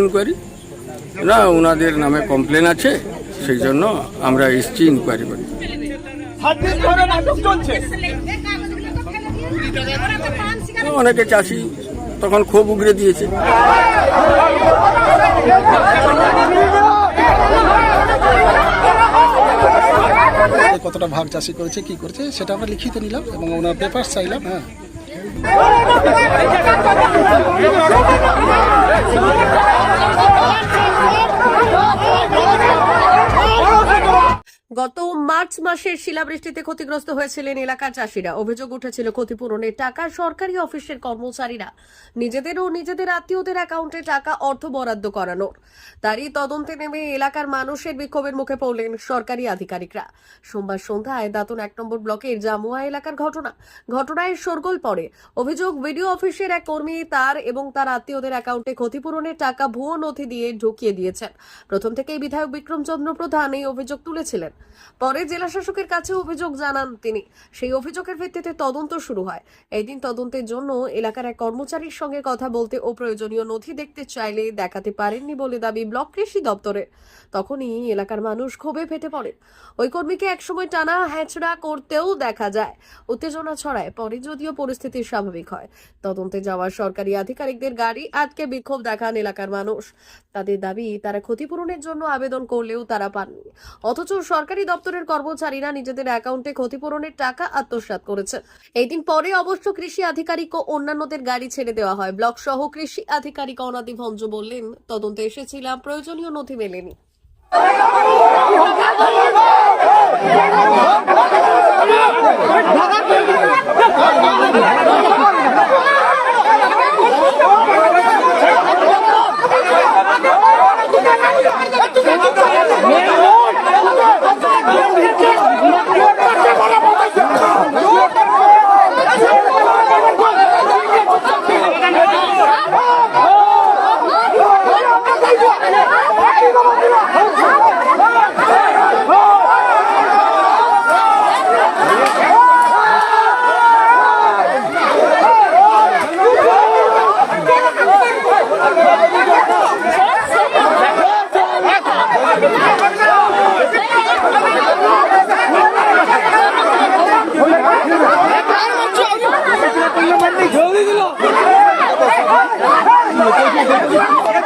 Inquiry না ওনাদের নামে কমপ্লেন আছে, সেই জন্য আমরা এসছি ইনকোয়ারি করি। অনেকে চাষি তখন ক্ষোভ উগড়ে দিয়েছে। কতটা ভাগ চাষি করেছে, কি করেছে, সেটা আমরা লিখিত নিলাম এবং ওনার পেপার চাইলাম হ্যাঁ। 我们是祖国的花朵阳光下尽情唱着歌 গত মার্চ মাসের শিলাবৃষ্টিতে ক্ষতিগ্রস্ত হয়েছিলেন এলাকার চাষিরা। অভিযোগ উঠেছিল ক্ষতিপূরণের টাকা সরকারি অফিসের কর্মচারীরা। নিজেদের ও নিজেদের আত্মীয়দের অ্যাকাউন্টে টাকা অর্থ বরাদ্দ করানোর। তারই তদন্তে নেমে এলাকার মানুষের বিক্ষোভের মুখে পড়লেন সরকারি আধিকারিকরা। সোমবার সন্ধ্যায় দাতন এক নম্বর ব্লকের জামুয়া এলাকার ঘটনা। ঘটনায় শোরগোল পড়ে। অভিযোগ, বিডিও অফিসের এক কর্মী তার এবং তার আত্মীয়দের অ্যাকাউন্টে ক্ষতিপূরণের টাকা ভুয়ো নথি দিয়ে ঢুকিয়ে দিয়েছেন। প্রথম থেকেই বিধায়ক বিক্রমচন্দ্র প্রধান এই অভিযোগ তুলেছিলেন। পরে জেলা শাসকের কাছে অভিযোগ জানান তিনি। সেই অভিযোগের ভিত্তিতে তদন্ত শুরু হয়। এই দিন তদন্তের জন্য এলাকার এক কর্মচারীর সঙ্গে কথা বলতে ও প্রয়োজনীয় নথি দেখতে চাইলে দেখাতে পারেননি বলে দাবি ব্লক কৃষি দপ্তরে তখনই এলাকার মানুষ ক্ষোভে ফেটে পড়ে। ওই কর্মীকে একসময় টানা হ্যাচড়া করতেও দেখা যায়। উত্তেজনা ছড়ায়। পরে যদিও পরিস্থিতি স্বাভাবিক হয়। তদন্তে যাওয়া সরকারি আধিকারিকদের গাড়ি আটকে বিক্ষোভ দেখান এলাকার মানুষ। তাদের দাবি, তারা ক্ষতিপূরণের জন্য আবেদন করলেও তারা পাননি। অথচ সরকারি দপ্তরের কর্মচারীরা নিজেদের অ্যাকাউন্টে ক্ষতিপূরণের টাকা আত্মসাৎ করেছেন এই দিন পরে অবশ্য কৃষি আধিকারিক ও অন্যান্যদের গাড়ি ছেড়ে দেওয়া হয়। ব্লক সহ কৃষি আধিকারিক অনাদি ভঞ্জ বললেন, তদন্তে এসেছিলাম, প্রয়োজনীয় নথি মেলেনি। ¡Vamos! ¡Vamos! ¡Vamos!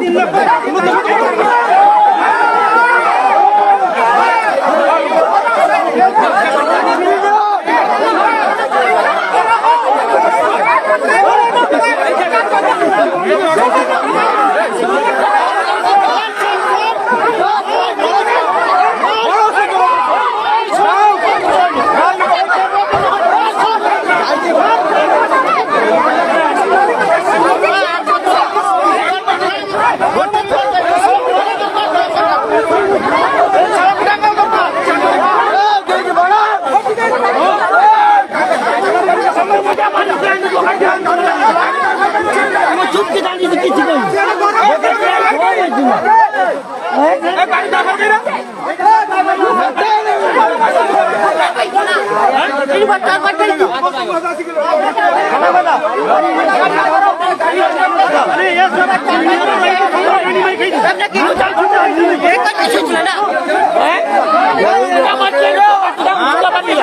你们快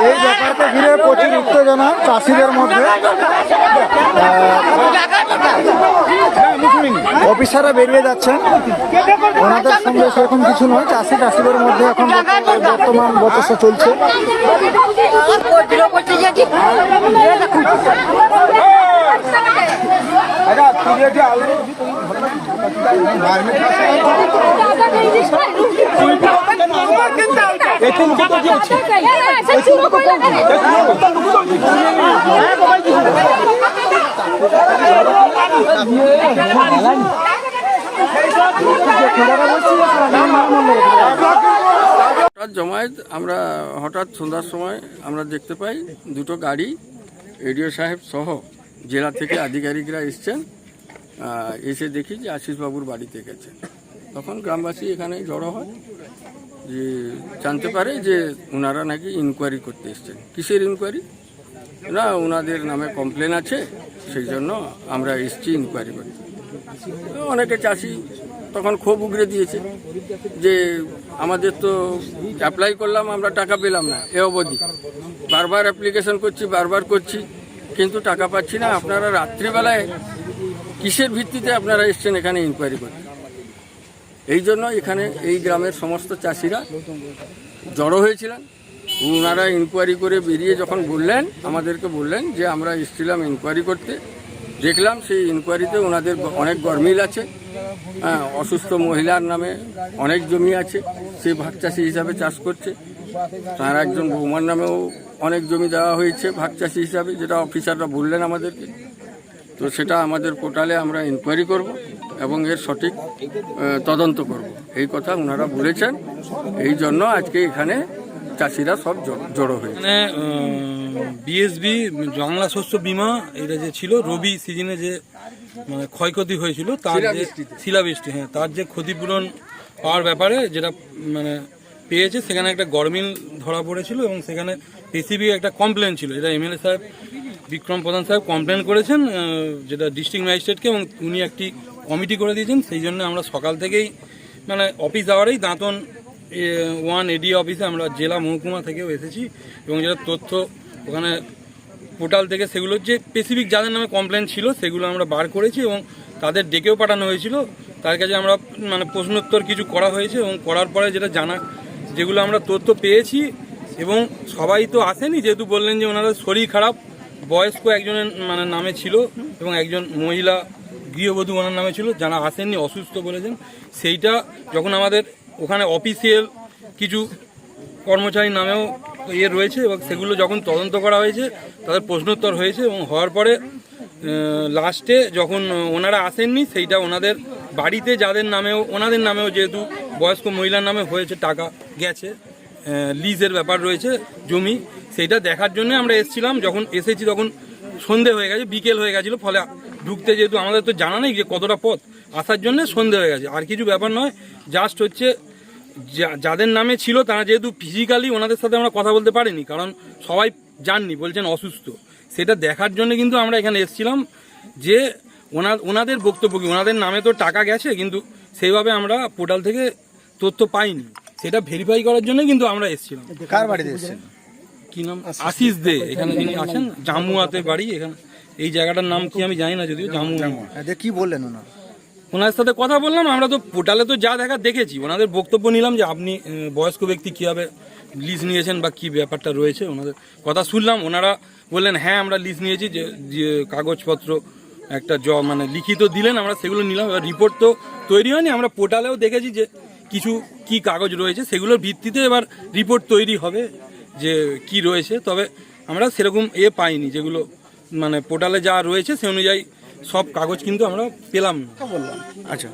এই ব্যাপারটা ঘিরে প্রচুর উত্তেজনা চাষিদের মধ্যে অফিসাররা বেরিয়ে যাচ্ছেন। ওনাদের সঙ্গে সেরকম কিছু নয়, চাষি চাষিদের মধ্যে এখন বর্তমান বচসা চলছে। হঠাৎ জমায়েত, আমরা হঠাৎ সন্ধ্যার সময় আমরা দেখতে পাই দুটো গাড়ি, এডিও সাহেব সহ জেলা থেকে আধিকারিকরা এসছেন এসে দেখি যে আশিসবাবুর বাড়িতে গেছে। তখন গ্রামবাসী এখানে জড়ো হয়, যে জানতে পারে যে ওনারা নাকি ইনকোয়ারি করতে এসছেন। কিসের ইনকোয়ারি না ওনাদের নামে কমপ্লেন আছে, সেই জন্য আমরা এসছি ইনকোয়ারি করতে। অনেকে চাষি তখন ক্ষোভ উগড়ে দিয়েছে যে আমাদের তো অ্যাপ্লাই করলাম, আমরা টাকা পেলাম না, এ অবধি। বারবার অ্যাপ্লিকেশন করছি, বারবার করছি, কিন্তু টাকা পাচ্ছি না। আপনারা রাত্রিবেলায় কিসের ভিত্তিতে আপনারা এসছেন এখানে ইনকোয়ারি করতে? এই জন্য এখানে এই গ্রামের সমস্ত চাষিরা জড়ো হয়েছিলেন। ওনারা ইনকোয়ারি করে বেরিয়ে যখন বললেন, আমাদেরকে বললেন যে আমরা এসেছিলাম ইনকোয়ারি করতে। দেখলাম সেই ইনকোয়ারিতে ওনাদের অনেক গরমিল আছে। হ্যাঁ অসুস্থ মহিলার নামে অনেক জমি আছে। সে ভাগ চাষি হিসাবে চাষ করছে। তার একজন বৌমার নামেও অনেক জমি দেওয়া হয়েছে ভাগ চাষি হিসাবে, যেটা অফিসাররা বললেন আমাদেরকে। তো সেটা আমাদের পোর্টালে আমরা ইনকোয়ারি করব এবং এর সঠিক তদন্ত করব। এই কথা ওনারা বলেছেন। এই জন্য আজকে এখানে চাষিরা সব জড়ো হয়েছে মানে বিএসবি বাংলা শস্য বীমা এটা যে ছিল রবি সিজনে যে মানে ক্ষয়ক্ষতি হয়েছিল তার যে শিলাবৃষ্টি হ্যাঁ তার যে ক্ষতিপূরণ পাওয়ার ব্যাপারে যেটা মানে পেয়েছে সেখানে একটা গরমিল ধরা পড়েছিল এবং সেখানে স্পেসিফিক একটা কমপ্লেন ছিল। যেটা এমএলএ সাহেব বিক্রম প্রধান সাহেব কমপ্লেন করেছেন যেটা ডিস্ট্রিক্ট ম্যাজিস্ট্রেটকে এবং উনি একটি কমিটি করে দিয়েছেন সেই জন্য আমরা সকাল থেকেই মানে অফিস আওয়ারেই দাঁতন ওয়ান এডি অফিসে আমরা জেলা মহকুমা থেকেও এসেছি এবং যেটা তথ্য ওখানে পোর্টাল থেকে সেগুলোর যে স্পেসিফিক যাদের নামে কমপ্লেন ছিল সেগুলো আমরা বার করেছি এবং তাদের ডেকেও পাঠানো হয়েছিল। তার কাছে আমরা মানে প্রশ্নোত্তর কিছু করা হয়েছে এবং করার পরে যেটা জানা, যেগুলো আমরা তথ্য পেয়েছি এবং সবাই তো আসেনি, যেহেতু বললেন যে ওনাদের শরীর খারাপ, বয়স্ক একজনের মানে নামে ছিল এবং একজন মহিলা গৃহবধূ ওনার নামে ছিল, যারা আসেননি, অসুস্থ বলেছেন, সেইটা যখন আমাদের ওখানে অফিসিয়াল কিছু কর্মচারী নামেও ইয়ে রয়েছে এবং সেগুলো যখন তদন্ত করা হয়েছে, তাদের প্রশ্নোত্তর হয়েছে এবং হওয়ার পরে লাস্টে যখন ওনারা আসেননি, সেইটা ওনাদের বাড়িতে যাদের নামেও, ওনাদের নামেও যেহেতু বয়স্ক মহিলার নামে হয়েছে, টাকা গেছে লিজের ব্যাপার রয়েছে, জমি, সেইটা দেখার জন্য আমরা এসেছিলাম। যখন এসেছি তখন সন্ধে হয়ে গেছে, বিকেল হয়ে গেছিল, ফলে ঢুকতে যেহেতু আমাদের তো জানা নেই যে কতটা পথ, আসার জন্য সন্ধে হয়ে গেছে। আর কিছু ব্যাপার নয় জাস্ট হচ্ছে যাদের নামে ছিল তারা যেহেতু ফিজিক্যালি ওনাদের সাথে আমরা কথা বলতে পারিনি কারণ সবাই জাননি বলছেন অসুস্থ। সেটা দেখার জন্য কিন্তু আমরা এখানে এসেছিলাম যে ওনার ওনাদের বক্তব্য কি? ওনাদের নামে তো টাকা গেছে কিন্তু সেইভাবে আমরা পোর্টাল থেকে তথ্য পাইনি। সেটা ভেরিফাই করার জন্য কিন্তু আমরা এসেছিলাম। কার বাড়িতে এসেছেন? কি নাম? আশিস দে। এখানে যিনি আছেন জামুয়াতে বাড়ি এখানে। এই জায়গাটার নাম কি আমি জানি না যদিও জামু দিয়ে কি বললেন ওনার? ওনার সাথে কথা বললাম, আমরা তো পোর্টালে তো যা দেখা দেখেছি। ওনাদের বক্তব্য নিলাম যে আপনি বয়স্ক ব্যক্তি কীভাবে লিজ নিয়েছেন বা কী ব্যাপারটা রয়েছে, ওনাদের কথা শুনলাম। ওনারা বললেন হ্যাঁ আমরা লিজ নিয়েছি, যে যে কাগজপত্র একটা জ মানে লিখিত দিলেন, আমরা সেগুলো নিলাম। এবার রিপোর্ট তো তৈরি হয়নি, আমরা পোর্টালেও দেখেছি যে কিছু কি কাগজ রয়েছে, সেগুলোর ভিত্তিতে এবার রিপোর্ট তৈরি হবে, যে কি রয়েছে। তবে আমরা সেরকম এ পাইনি, যেগুলো মানে পোর্টালে যা রয়েছে, সে অনুযায়ী সব কাগজ কিন্তু আমরা পেলাম না। বললাম। আচ্ছা।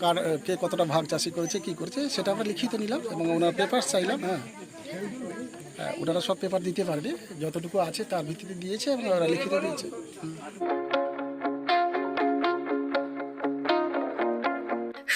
কার কে কতটা ভাগ চাষি করেছে কি করেছে সেটা আমরা লিখিত নিলাম এবং ওনার পেপার চাইলাম হ্যাঁ। ওনারা সব পেপার দিতে পারবে যতটুকু আছে তার ভিত্তিতে দিয়েছে এবং ওরা লিখিত দিয়েছে।